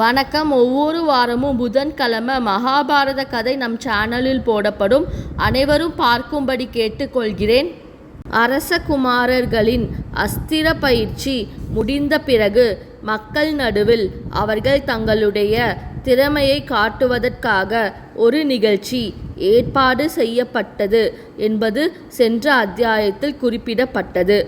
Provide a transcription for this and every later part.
வணக்கம். ஒவ்வொரு வாரமும் புதன்கிழமை மகாபாரத கதை நம் சேனலில் போடப்படும். அனைவரும் பார்க்கும்படி கேட்டுக்கொள்கிறேன். அரசகுமாரர்களின் அஸ்திர பயிற்சி முடிந்த பிறகு மக்கள் நடுவில் அவர்கள் தங்களுடைய திறமையை காட்டுவதற்காக ஒரு நிகழ்ச்சி ஏற்பாடு செய்யப்பட்டது என்பது சென்ற அத்தியாயத்தில் குறிப்பிடப்பட்டது.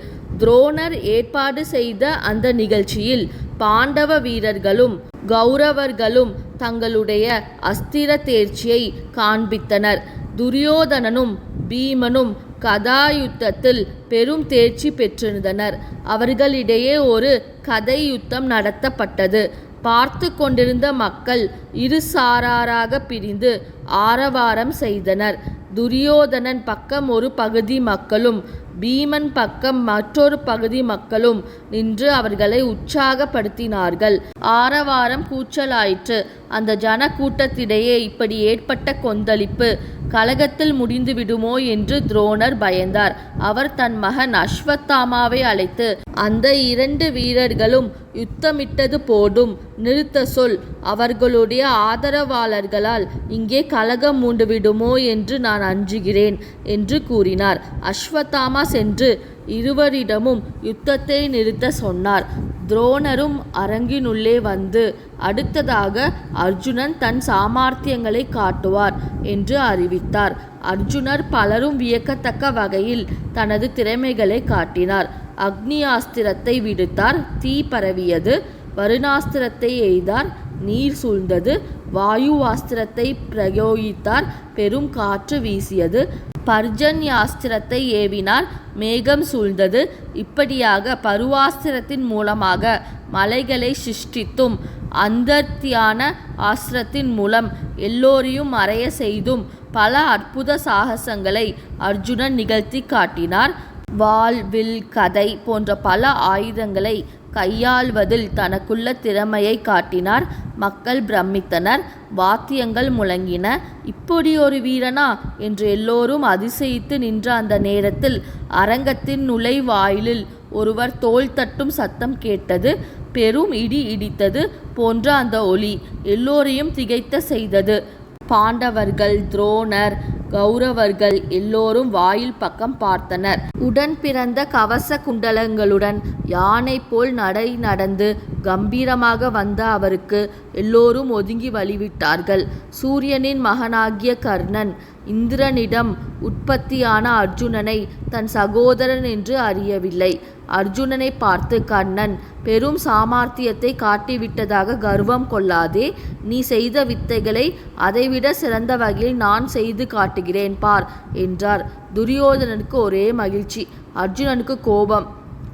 துரோணர் ஏற்பாடு செய்த அந்த நிகழ்ச்சியில் பாண்டவ வீரர்களும் கௌரவர்களும் தங்களுடைய அஸ்திர தேர்ச்சியை காண்பித்தனர். துரியோதனனும் பீமனும் கதாயுத்தத்தில் பெரும் தேர்ச்சி பெற்றிருந்தனர். அவர்களிடையே ஒரு கதை யுத்தம் நடத்தப்பட்டது. பார்த்து கொண்டிருந்த மக்கள் இரு சாராராக பிரிந்து ஆரவாரம் செய்தனர். துரியோதனன் பக்கம் ஒரு பகுதி மக்களும் பீமன் பக்கம் மற்றொரு பகுதி மக்களும் நின்று அவர்களை உற்சாகப்படுத்தினார்கள். ஆரவாரம் கூச்சலாயிற்று. அந்த ஜன கூட்டத்திடையே இப்படி ஏற்பட்ட கொந்தளிப்பு கலகத்தில் முடிந்து விடுமோ என்று துரோணர் பயந்தார். அவர் தன் மகன் அஸ்வத்தாமாவை அழைத்து அந்த இரண்டு வீரர்களும் யுத்தமிட்டது போடும் நிறுத்த சொல். அவர்களுடைய ஆதரவாளர்களால் இங்கே கலகம் மூண்டு விடுமோ என்று நான் அஞ்சுகிறேன் என்று கூறினார். அஸ்வத்தாமா சென்று இருவரிடமும் யுத்தத்தை நிறுத்த சொன்னார். துரோணரும் அரங்கினுள்ளே வந்து அடுத்ததாக அர்ஜுனன் தன் சாமர்த்தியங்களை காட்டுவார் என்று அறிவித்தார். அர்ஜுனர் பலரும் வியக்கத்தக்க வகையில் தனது திறமைகளை காட்டினார். அக்னியாஸ்திரத்தை விடுத்தார் தீ பரவியது. வருணாஸ்திரத்தை எய்தார் நீர் சூழ்ந்தது. வாயுவாஸ்திரத்தை பிரயோகித்தார். பெரும் காற்று வீசியது. பர்ஜன்யாஸ்திரத்தை ஏவினார் மேகம் சூழ்ந்தது. இப்படியாக பருவாஸ்திரத்தின் மூலமாக மலைகளை சிருஷ்டித்தும் அந்தர்த்தியான ஆஸ்திரத்தின் மூலம் எல்லோரையும் மறைய செய்தும் பல அற்புத சாகசங்களை அர்ஜுனன் நிகழ்த்தி காட்டினார். வால் வில் கதை போன்ற பல ஆயுதங்களை கையாள்வதில் தனக்குள்ள திறமையை காட்டினார். மக்கள் பிரமித்தனர். வாத்தியங்கள் முழங்கின. இப்படி ஒரு வீரனா? என்று எல்லோரும் அதிசயித்து நின்ற அந்த நேரத்தில் அரங்கத்தின் நுழைவாயிலில் ஒருவர் தோல் தட்டும் சத்தம் கேட்டது. பெரும் இடி இடித்தது போன்ற அந்த ஒளி எல்லோரையும் திகைத்த செய்தது. பாண்டவர்கள் துரோணர் கௌரவர்கள் எல்லோரும் வாயில் பக்கம் பார்த்தனர். உடன் பிறந்த கவச குண்டலங்களுடன் யானை போல் நடை நடந்து கம்பீரமாக வந்த அவருக்கு எல்லோரும் ஒதுங்கி வழிவிட்டார்கள். சூரியனின் மகனாகிய கர்ணன் இந்திரனிடம் உற்பத்தியான அர்ஜுனனை தன் சகோதரன் என்று அறியவில்லை. அர்ஜுனனை பார்த்து கண்ணன் பெரும் சாமர்த்தியத்தை காட்டிவிட்டதாக கர்வம் கொள்ளாதே. நீ செய்த வித்தைகளை அதைவிட சிறந்த வகையில் நான் செய்து காட்டுகிறேன் பார் என்றார். துரியோதனனுக்கு ஒரே மகிழ்ச்சி. அர்ஜுனனுக்கு கோபம்.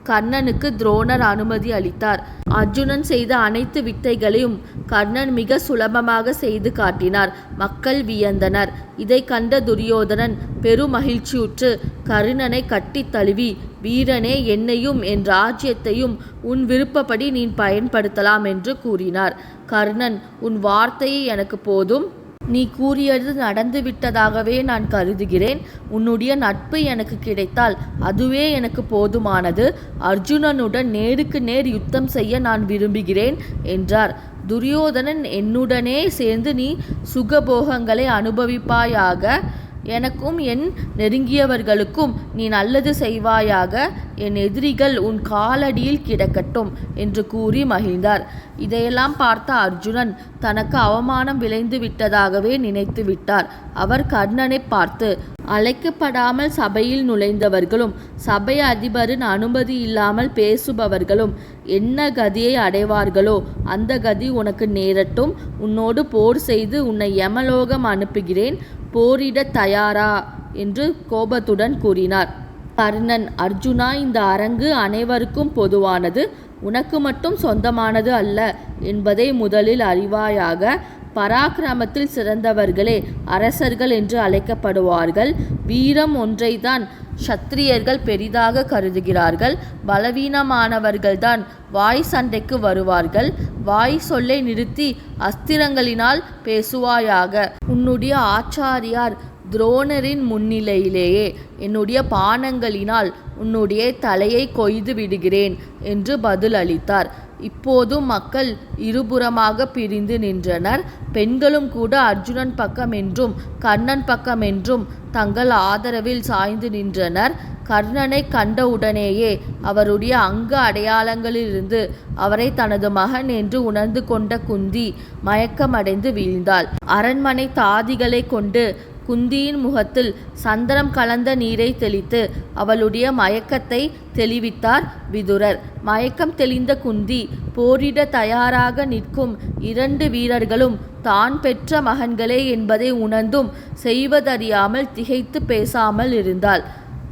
கர்ணனுக்கு துரோணர் அனுமதி அளித்தார். அர்ஜுனன் செய்த அனைத்து வித்தைகளையும் கர்ணன் மிக சுலபமாக செய்து காட்டினார். மக்கள் வியந்தனர். இதை கண்ட துரியோதனன் பெரும் மகிழ்ச்சியுற்று கர்ணனை கட்டித் தழுவி வீரனே என்னையும் என் ராஜ்யத்தையும் உன் விருப்பப்படி நீ பயன்படுத்தலாம் என்று கூறினார். கர்ணன் உன் வார்த்தையை எனக்கு போதும். நீ கூறியது நடந்துவிட்டதாகவே நான் கருதுகிறேன். உன்னுடைய நட்பு எனக்கு கிடைத்தால் அதுவே எனக்கு போதுமானது. அர்ஜுனனுடன் நேருக்கு நேர் யுத்தம் செய்ய நான் விரும்புகிறேன் என்றார். துரியோதனன் என்னுடனே சேர்ந்து நீ சுகபோகங்களை அனுபவிப்பாயாக எனக்கும் என் நெருங்கியவர்களுக்கும் நீ நல்லது செய்வாயாக. என் எதிரிகள் உன் காலடியில் கிடக்கட்டும் என்று கூறி மகிழ்ந்தார். இதையெல்லாம் பார்த்த அர்ஜுனன் தனக்கு அவமானம் விளைந்து விட்டதாகவே நினைத்து விட்டார். அவர் கர்ணனை பார்த்து அழைக்கப்படாமல் சபையில் நுழைந்தவர்களும் சபை அதிபரின் அனுமதி இல்லாமல் பேசுபவர்களும் என்ன கதியை அடைவார்களோ அந்த கதி உனக்கு நேரட்டும். உன்னோடு போர் செய்து உன்னை யமலோகம் அனுப்புகிறேன். போரிட தயாரா? என்று கோபத்துடன் கூறினார். கர்ணன் அர்ஜுனா இந்த அரங்கு அனைவருக்கும் பொதுவானது. உனக்கு மட்டும் சொந்தமானது அல்ல என்பதை முதலில் அறிவாயாக பராக்கிரமத்தில் சிறந்தவர்களே அரசர்கள் என்று அழைக்கப்படுவார்கள். வீரம் ஒன்றைதான் சத்திரியர்கள் பெரிதாக கருதுகிறார்கள். பலவீனமானவர்கள்தான் வாய் சண்டைக்கு வருவார்கள். வாய் சொல்லை நிறுத்தி அஸ்திரங்களினால் பேசுவாயாக. உன்னுடைய ஆச்சாரியார் துரோணரின் முன்னிலையிலேயே என்னுடைய பானங்களினால் உன்னுடைய தலையை கொய்து விடுகிறேன் என்று பதில் அளித்தார் இப்போதும் மக்கள் இருபுறமாக பிரிந்து நின்றனர். பெண்களும் கூட அர்ஜுனன் பக்கம் என்றும் கர்ணன் பக்கம் என்றும் தங்கள் ஆதரவில் சாய்ந்து நின்றனர். கர்ணனை கண்டவுடனேயே அவருடைய அங்க அடையாளங்களிலிருந்து அவரை தனது மகன் என்று உணர்ந்து கொண்ட குந்தி மயக்கமடைந்து வீழ்ந்தாள். அரண்மனை தாதிகளை கொண்டு குந்தியின் முகத்தில் சந்தனம் கலந்த நீரை தெளித்து அவளுடைய மயக்கத்தை தெளிவித்தார் விதுரர். மயக்கம் தெளிந்த குந்தி போரிட தயாராக நிற்கும் இரண்டு வீரர்களும் தான் பெற்ற மகன்களே என்பதை உணர்ந்தும் செய்வதறியாமல் திகைத்து பேசாமல் இருந்தாள்.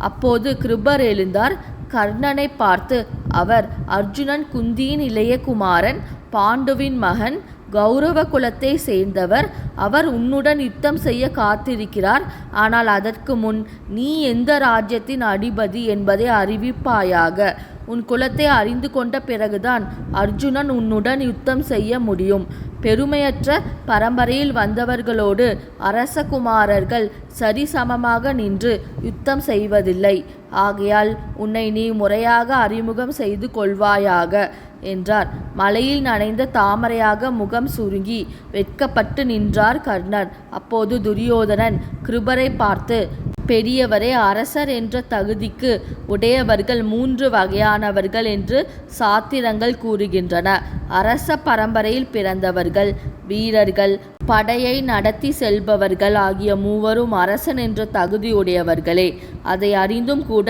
அப்போது கிருபர் எழுந்தார் கர்ணனை பார்த்து அவர் அர்ஜுனன் குந்தியின் இளைய குமாரன் பாண்டுவின் மகன் கௌரவ குலத்தை சேர்ந்தவர். அவர் உன்னுடன் யுத்தம் செய்ய காத்திருக்கிறார். ஆனால் அதற்கு முன் நீ எந்த ராஜ்யத்தின் அதிபதி என்பதை அறிவிப்பாயாக. உன் குலத்தை அறிந்து கொண்ட பிறகுதான் அர்ஜுனன் உன்னுடன் யுத்தம் செய்ய முடியும். பெருமையற்ற பரம்பரையில் வந்தவர்களோடு அரசகுமாரர்கள் சரிசமமாக நின்று யுத்தம் செய்வதில்லை. ஆகையால் உன்னை நீ முறையாக அறிமுகம் செய்து கொள்வாயாக. என்றார். மலையில் நனைந்த தாமரையாக முகம் சுருங்கி வெட்கப்பட்டு நின்றார் கர்ணர். அப்போது துரியோதனன் கிருபரை பார்த்து பெரியவரே அரசர் என்ற தகுதிக்கு உடையவர்கள் மூன்று வகையானவர்கள் என்று சாத்திரங்கள் கூறுகின்றன. அரச பரம்பரையில் பிறந்தவர்கள் வீரர்கள் படையை நடத்தி செல்பவர்கள் ஆகிய மூவரும் அரசன் என்ற தகுதியுடையவர்களே. அதை அறிந்தும் கூட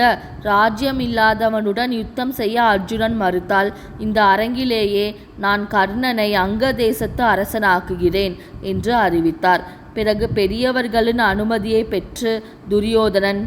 ராஜ்யம் இல்லாதவனுடன் யுத்தம் செய்ய அர்ஜுனன் மறுத்தால் இந்த அரங்கிலேயே நான் கர்ணனை அங்க தேசத்து அரசனாக்குகிறேன் என்று அறிவித்தார். பிறகு பெரியவர்களின் அனுமதியை பெற்று துரியோதனன்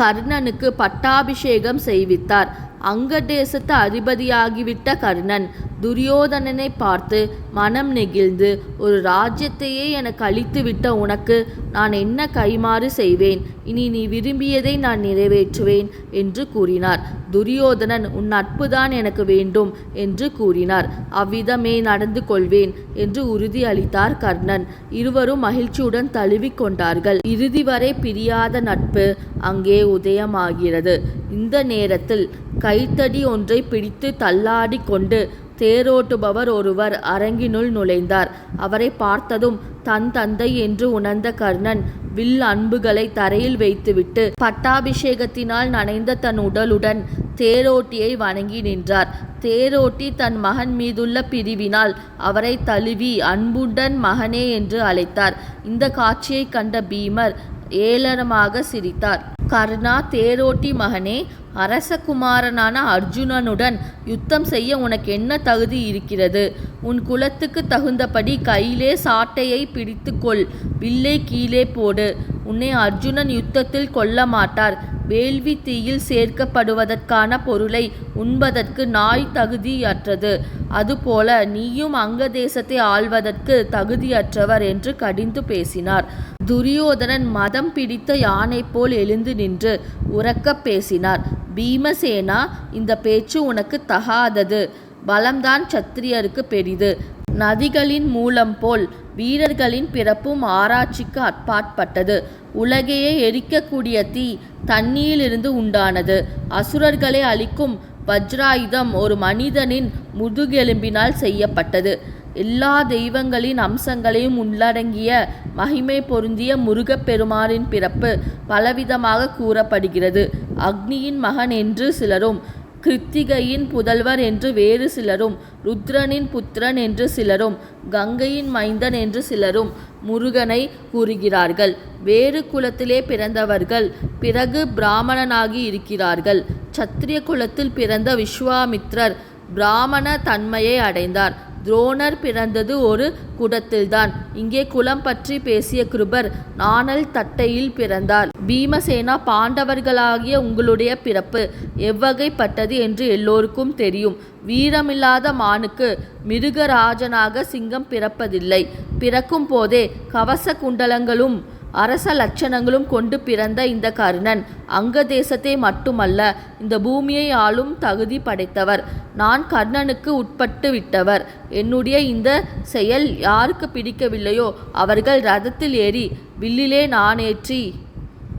கர்ணனுக்கு பட்டாபிஷேகம் செய்வித்தார். அங்க தேசத்து அதிபதியாகிவிட்ட கர்ணன் துரியோதனனை பார்த்து மனம் நெகிழ்ந்து ஒரு ராஜ்யத்தையே எனக்கு அழித்துவிட்ட உனக்கு நான் என்ன கைமாறு செய்வேன்? இனி நீ விரும்பியதை நான் நிறைவேற்றுவேன் என்று கூறினார். துரியோதனன் உன் நட்புதான் எனக்கு வேண்டும் என்று கூறினார். அவ்விதமே நடந்து கொள்வேன் என்று உறுதி அளித்தார் கர்ணன். இருவரும் மகிழ்ச்சியுடன் தழுவிக் கொண்டார்கள். இறுதி வரை பிரியாத நட்பு அங்கே உதயமாகிறது. இந்த நேரத்தில் கைத்தடி ஒன்றை பிடித்து தள்ளாடி கொண்டு தேரோட்டுபவர் ஒருவர் அரங்கினுள் நுழைந்தார். அவரை பார்த்ததும் தன் தந்தை என்று உணர்ந்த கர்ணன் வில் அன்புகளை தரையில் வைத்துவிட்டு பட்டாபிஷேகத்தினால் நனைந்த தன் உடலுடன் தேரோட்டியை வணங்கி நின்றார். தேரோட்டி தன் மகன் மீதுள்ள பிரிவினால் அவரை தழுவி அன்புடன் மகனே என்று அழைத்தார். இந்த காட்சியை கண்ட பீமர் ஏளனமாக சிரித்தார். கர்ணா தேரோட்டி மகனே அரசகுமாரனான அர்ஜுனனுடன் யுத்தம் செய்ய உனக்கு என்ன தகுதி இருக்கிறது? உன் குலத்துக்கு தகுந்தபடி கையிலே சாட்டையை பிடித்துக்கொள். வில்லை கீழே போடு. உன்னை அர்ஜுனன் யுத்தத்தில் கொல்ல மாட்டார். வேள்வி தீயில் சேர்க்கப்படுவதற்கான பொருளை உண்பதற்கு நாய் தகுதியற்றது. அதுபோல நீயும் அங்க தேசத்தை ஆள்வதற்கு தகுதியற்றவர் என்று கடிந்து பேசினார். துரியோதனன் மதம் பிடித்த யானை போல் எழுந்து நின்று உறக்கப் பேசினார். பீமசேனா இந்த பேச்சு உனக்கு தகாதது. பலம்தான் சத்திரியருக்கு பெரிது. நதிகளின் மூலம் போல் வீரர்களின் பிறப்பும் ஆராய்ச்சிக்கு அப்பாற்பட்டது. உலகையே எரிக்கக்கூடிய தீ தண்ணியிலிருந்து உண்டானது. அசுரர்களை அழிக்கும் வஜ்ராயுதம் ஒரு மனிதனின் முதுகெலும்பினால் செய்யப்பட்டது. எல்லா தெய்வங்களின் அம்சங்களையும் உள்ளடங்கிய மகிமை பொருந்திய முருகப்பெருமானின் பிறப்பு பலவிதமாக கூறப்படுகிறது. அக்னியின் மகன் என்று சிலரும் கிருத்திகையின் புதல்வர் என்று வேறு சிலரும் ருத்ரனின் புத்திரன் என்று சிலரும் கங்கையின் மைந்தன் என்று சிலரும் முருகனை கூறுகிறார்கள். வேறு குலத்திலே பிறந்தவர்கள் பிறகு பிராமணனாகி இருக்கிறார்கள். சத்திரிய குலத்தில் பிறந்த விஸ்வாமித்ரர் பிராமண தன்மையை அடைந்தார். துரோணர் பிறந்தது ஒரு குடத்தில்தான். இங்கே குலம் பற்றி பேசிய கிருபர் நாணல் தட்டையில் பிறந்தார். பீமசேனா பாண்டவர்களாகிய உங்களுடைய பிறப்பு எவ்வகைப்பட்டது என்று எல்லோருக்கும் தெரியும். வீரமில்லாத மானுக்கு மிருகராஜனாக சிங்கம் பிறப்பதில்லை. பிறக்கும் போதே கவச குண்டலங்களும் அரச லட்சணங்களும் கொண்டு பிறந்த இந்த கர்ணன் அங்க தேசத்தை மட்டுமல்ல இந்த பூமியை ஆளும் தகுதி படைத்தவர். நான் கர்ணனுக்கு உட்பட்டு விட்டவர். என்னுடைய இந்த செயல் யாருக்கு பிடிக்கவில்லையோ அவர்கள் ரதத்தில் ஏறி வில்லிலே நானேற்றி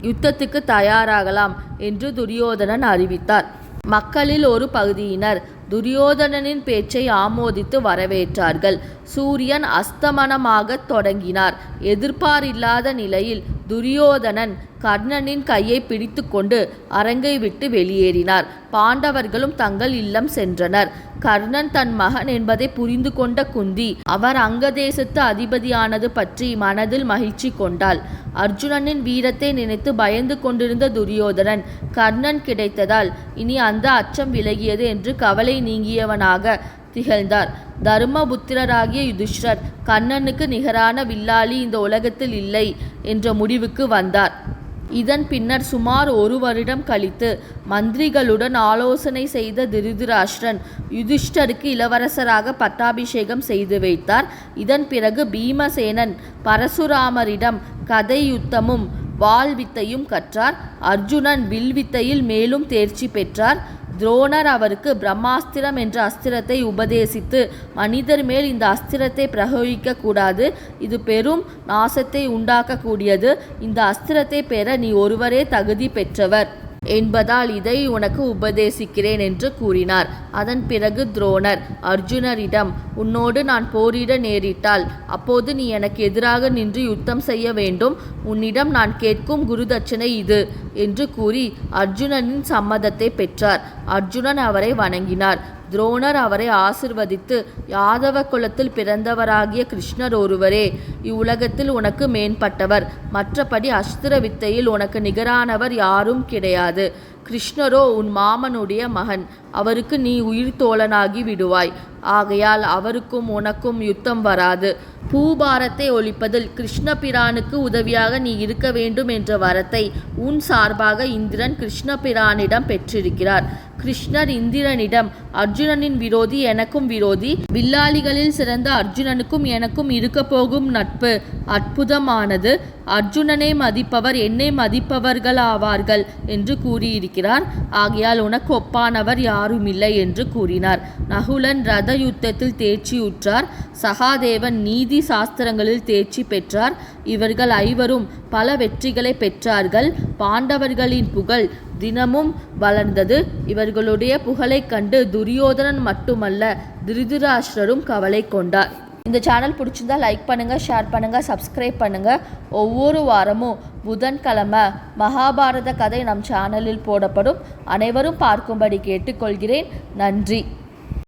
யுத்தத்துக்கு தயாராகலாம் என்று துரியோதனன் அறிவித்தார். மக்களில் ஒரு பகுதியினர் துரியோதனனின் பேச்சை ஆமோதித்து வரவேற்றார்கள். சூரியன் அஸ்தமனமாகத் தொடங்கினார். எதிர்பாரில்லாத நிலையில் துரியோதனன் கர்ணனின் கையை பிடித்து கொண்டு அரங்கை விட்டு வெளியேறினார். பாண்டவர்களும் தங்கள் இல்லம் சென்றனர். கர்ணன் தன் மகன் என்பதை புரிந்து கொண்ட குந்தி அவர் அங்கதேசத்து அதிபதியானது பற்றி மனதில் மகிழ்ச்சி கொண்டாள். அர்ஜுனனின் வீரத்தை நினைத்து பயந்து கொண்டிருந்த துரியோதனன் கர்ணன் கிடைத்ததால் இனி அந்த அச்சம் விலகியது என்று கவலை நீங்கியவனாக திகழ்ந்தார். தர்மபுத்திரராகிய யுதிஷ்டர் கண்ணனுக்கு நிகரான வில்லாளி இந்த உலகத்தில் இல்லை என்ற முடிவுக்கு வந்தார். இதன் பின்னர் சுமார் ஒரு வருடம் கழித்து மந்திரிகளுடன் ஆலோசனை செய்த திருதிராஷ்டிரன் யுதிஷ்டருக்கு இளவரசராக பட்டாபிஷேகம் செய்து வைத்தார். இதன் பிறகு பீமசேனன் பரசுராமரிடம் கதை யுத்தமும் கற்றார். அர்ஜுனன் வில்வித்தையில் மேலும் தேர்ச்சி பெற்றார். துரோணர் அவருக்கு பிரம்மாஸ்திரம் என்ற அஸ்திரத்தை உபதேசித்து மனிதர் மேல் இந்த அஸ்திரத்தை பிரயோகிக்க கூடாது. இது பெரும் நாசத்தை உண்டாக்கக்கூடியது. இந்த அஸ்திரத்தை பெற நீ ஒருவரே தகுதி பெற்றவர். என்பதால் இதை உனக்கு உபதேசிக்கிறேன் என்று கூறினார். அதன் பிறகு துரோணர் அர்ஜுனரிடம் உன்னோடு நான் போரிட நேரிட்டால் அப்போது நீ எனக்கு எதிராக நின்று யுத்தம் செய்ய வேண்டும். உன்னிடம் நான் கேட்கும் குருதட்சணை இது என்று கூறி அர்ஜுனனின் சம்மதத்தை பெற்றார். அர்ஜுனன் அவரை வணங்கினார். துரோணர் அவரை ஆசிர்வதித்து யாதவ குலத்தில் பிறந்தவராகிய கிருஷ்ணர் ஒருவரே இவ்வுலகத்தில் உனக்கு மேம்பட்டவர். மற்றபடி அஸ்திர வித்தையில் உனக்கு நிகரானவர் யாரும் கிடையாது. கிருஷ்ணரோ உன் மாமனுடைய மகன். அவருக்கு நீ உயிர் தோழனாகி விடுவாய். ஆகையால் அவருக்கும் உனக்கும் யுத்தம் வராது. பூபாரத்தை ஒழிப்பதில் கிருஷ்ண பிரானுக்கு உதவியாக நீ இருக்க வேண்டும் என்ற வரத்தை உன் சார்பாக இந்திரன் கிருஷ்ண பிரானிடம் பெற்றிருக்கிறார். கிருஷ்ணர் இந்திரனிடம் அர்ஜுனனின் விரோதி எனக்கும் விரோதி. வில்லாளிகளில் சிறந்த அர்ஜுனனுக்கும் எனக்கும் இருக்க போகும் நட்பு அற்புதமானது. அர்ஜுனனை மதிப்பவர் என்னை மதிப்பவர்கள் ஆவார்கள் என்று கூறியிருக்கிறார். ஆகையால் உனக்கு ஒப்பானவர் யாருமில்லை என்று கூறினார். நகுலன் ரத யுத்தத்தில் தேர்ச்சியுற்றார். சகாதேவன் நீதி சாஸ்திரங்களில் தேர்ச்சி பெற்றார். இவர்கள் ஐவரும் பல வெற்றிகளை பெற்றார்கள். பாண்டவர்களின் புகழ் தினமும் வளர்ந்தது. இவர்களுடைய புகழைக் கண்டு துரியோதனன் மட்டுமல்ல திருதராஷ்டிரரும் கவலை கொண்டார். இந்த சேனல் பிடிச்சிருந்தா லைக் பண்ணுங்கள் ஷேர் பண்ணுங்கள் சப்ஸ்கிரைப் பண்ணுங்கள் ஒவ்வொரு வாரமும் புதன்கிழமை மகாபாரத கதை நம் சேனலில் போடப்படும். அனைவரும் பார்க்கும்படி கேட்டுக்கொள்கிறேன். நன்றி.